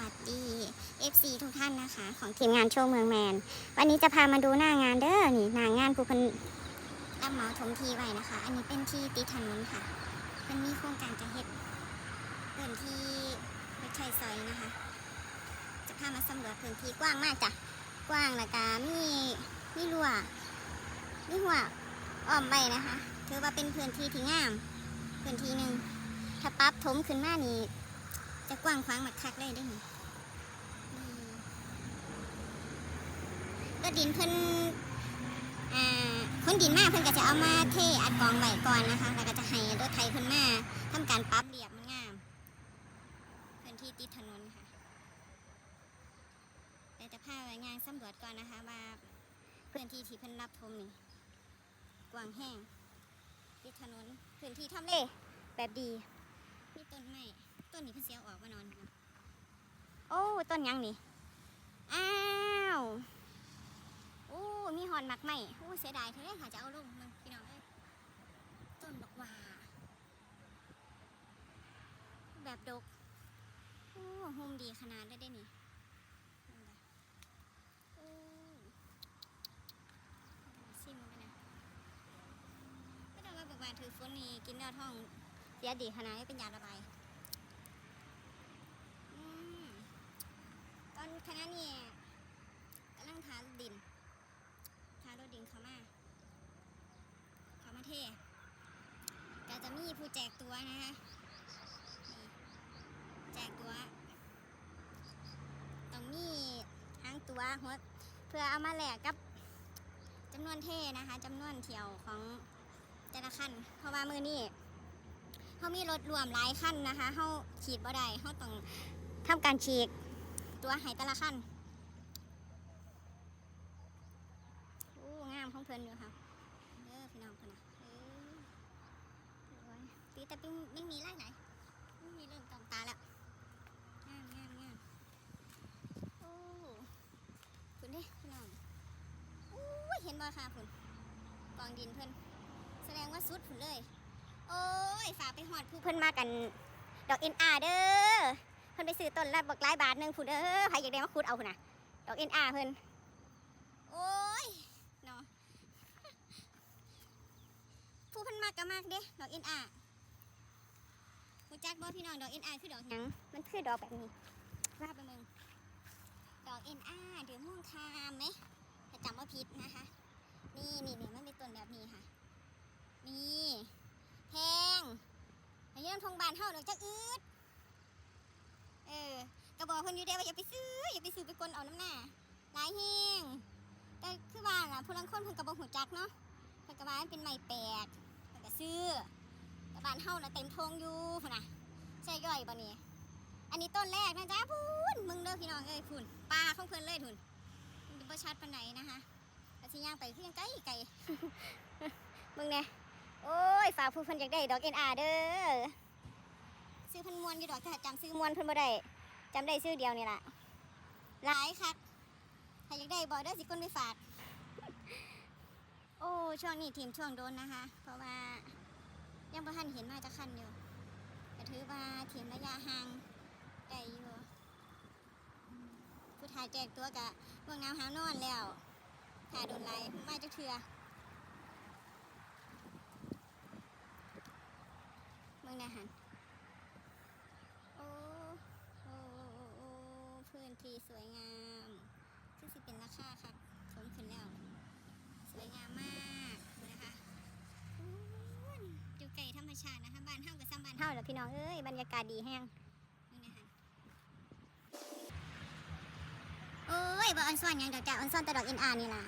วัสดี FC ทุกท่านนะคะ ของทีมงานโชว์เมืองแมน วันนี้จะพามาดูหน้างานเด้อนี่หน้างานผู้เพันรับเหมาถมทีไว้นะคะ อันนี้เป็นที่ติดถนนค่ะมันมีโครงการจะเฮ็ดพื้นที่ไม่ใช่ซอยนะคะ จะพามาสำรวจพื้นที่กว้างมากจ้ะกว้างและกามีมีรั้วมีหัวอ้อมใบนะคะถือว่าเป็นพื้นที่ที่งามพื้นที่หนึ่งถ้าปั๊บถมขึ้นมานี่ จะกว้างขวางมักคักเลยได้ไหมก็ดินเพิ่นอ่าคนดินมากเพิ่นก็จะเอามาเทอัดกองไว้ก่อนนะคะ แล้วก็จะให้รถไถเพิ่นมาทำการปรับเรียบมันงามพื้นที่ติดถนนค่ะแต่จะพาไปงานสำรวจก่อนนะคะว่าพื้นที่ที่เพิ่นรับชมนี่กว้างแห้งติดถนนพื้นที่ทำเลแบบดีมีต้นไม้ ต้นนี้เพิ่นเสียออกมานอนนะโอ้ต้นหยังนี่อ้าวโอ้มีหอนหมักไหมโอ้เสียดายเธอค่ะจะเอาลงมันพี่น้องเอ้ยต้นบักหว่า แบบดกโอ้โฮมดีขนาดได้ได้นี่นั่นล่ะโอ้ซิมกันนะก็ต้องว่าบอกว่าถือฝนนี่กินแล้วท้องเสียดีขนาดนี้เป็นยาระบาย อืมตอน คณะนี่กำลังทาดินทารถดินเขามาเขามาเทก็จะมีผู้แจกตัวนะคะแจกตัวต้องมีหางตัวหัวเพื่อเอามาแลกกับจำนวนเทนะคะจำนวนเที่ยวของแต่ละคันเพราะว่ามือนี้เขามีรถรวมหลายคันนะคะเขาขีดบ่ได้เขาต้องทำการฉีก ตัวใหายแต่ละขั้นโอ้งามของเพิ่นอยู่ค่ะเด้อพี่น้องคนนะเออสวยตีแต่ไม่มีไล่ไหนไม่มีเริ่มตองตาแล้วงามงามงามโอ้คุณเด้พี่น้องโอ้ยเห็นบ่ค่ะคุณกองดินเพิ่อนแสดงว่าสุดผุนเลย โอ้ยฝากไปหอดผู้เพิ่อนมากัน ดอกเอ็นอาเด้อ เพิ่นไปซื้อต้นละบักหลายบาทหนึงพุ่นเด้อใครอยากได้มาขุดเอาพุ่นน่ะดอกเอ็นอาเพิ่นโอ้ยเนาะผู้เพิ่นมากก็มากเด้ดอกเอ็นอารู้จักบ่พี่น้องดอกเอ็นอาคือดอกหยังมันคือดอกแบบนี้ว่าไปมึงดอกเอ็นอาเดี๋ยวม่วงคามไหมถ้าจำว่าผิดนะคะ นี่นี่นี่มันเป็นต้นแบบนี้ค่ะ นี่แพงอันนี้น้ำทงบานเท่าดอกจักอืด เออกระบอกเพิ่ นอยู่เด้ว่าอย่าไปซื้ออย่าไปซื้อไปกลนเอาน้ำหน้าหลายแห้งแต่คือว่าล่ะผู้ลังคนเพิ่นกระบอกหูจักเนาะเพิ่นกระว่ามันเป็นไม้แปลกเพิ่นก็ซื้อแต่บ้านเฮาน่ะเต็มทงอยู่พุ่นน่ะใช่ย่อยบ่นี่อันนี้ต้นแรกนะจ๊ะพูนมึงเด้อพี่น้องเอ้ยพุ่นปลาของเพิ่นเลยพุ่นมันจะบ่ชัดปานไหนนะคะแต่สิย่างไปคือยังไกลไกลมึงเนี่ยโอ้ยฝากผู้เพิ่นอยากได้ดอกเอ็นอาเด้อซื้อเพันมวนอยู่ดอกแต่จำซื้อมวนเพิ่นบ่ได้ จำได้ซื้อเดียวนี่แหละหลายคักถ้าอยากได้บอกเด้อสิก้นไปฝาก โอ้ ช่วงนี้ทีมช่วงโดนนะคะ เพราะว่ายังบ่ทันเห็นมาจะคันอยู่ก็ถือว่าทีมระยะห่างได้อยู่ผู้ถ่ายแจกตัวกะเบื้องน้ำหาวนอนแล้วถ่ายโดนไล่มาจะเถื่อเมืองนาหัน โอ้โอ้โอ้โอ้พื้น ที่สวยงามซึ่งสิเป็นราคาค่ะสมขึ้นแล้วสวยงามมากนะคะอู้ยอยู่ไกลธรรมชาตินะคะบ้านเฮากับซ้ำบ้านเฮาแหล้วพี่น้องเอ้ยบรรยากาศดีแห้งนี่นะคะโอ้ยบ่ออนซ่อนหยังดอกจ้าออนซ่อนแต่ดอกเอ็นอาร์นี่ล่ะ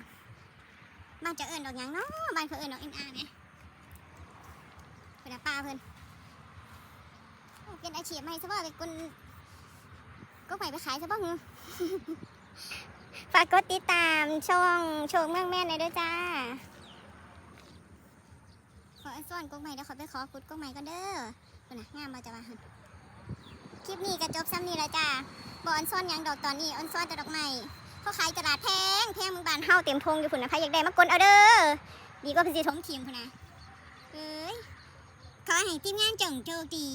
บ้านจะเอิญดอกหยังเนาะบ้านเขาเอิญดอกเอ็นอาร์เนี่ยเพิ่นน่ะป้าเพิ่นเป็นอาชีพใหม่ซะบ่เป็นคน ก็ไปไปขายซะบ้างฝากกดติดตามช่องโชว์เมืองแม่ในด้วยจ้า ขออันซ่อนกงใหม่เดี๋ยวขอไปขอคุดกงใหม่กันเด้อคนน่ะงามมาจะมาคลิปนี้ก็จบซ้ำนี่แล้วจ้าบออันซ่อนยังดอกตอนนี้อนซ่อนแต่ดอกไม้เขาขายตลาดแพงแพงมึงบานเฮาเต็มทงอยู่พุ่นนะใครอยากได้มากดเอาเด้อดีกว่าเพนสิถมทีมพุนนะเอ้ยขอให้ทีมงานจงโชคดี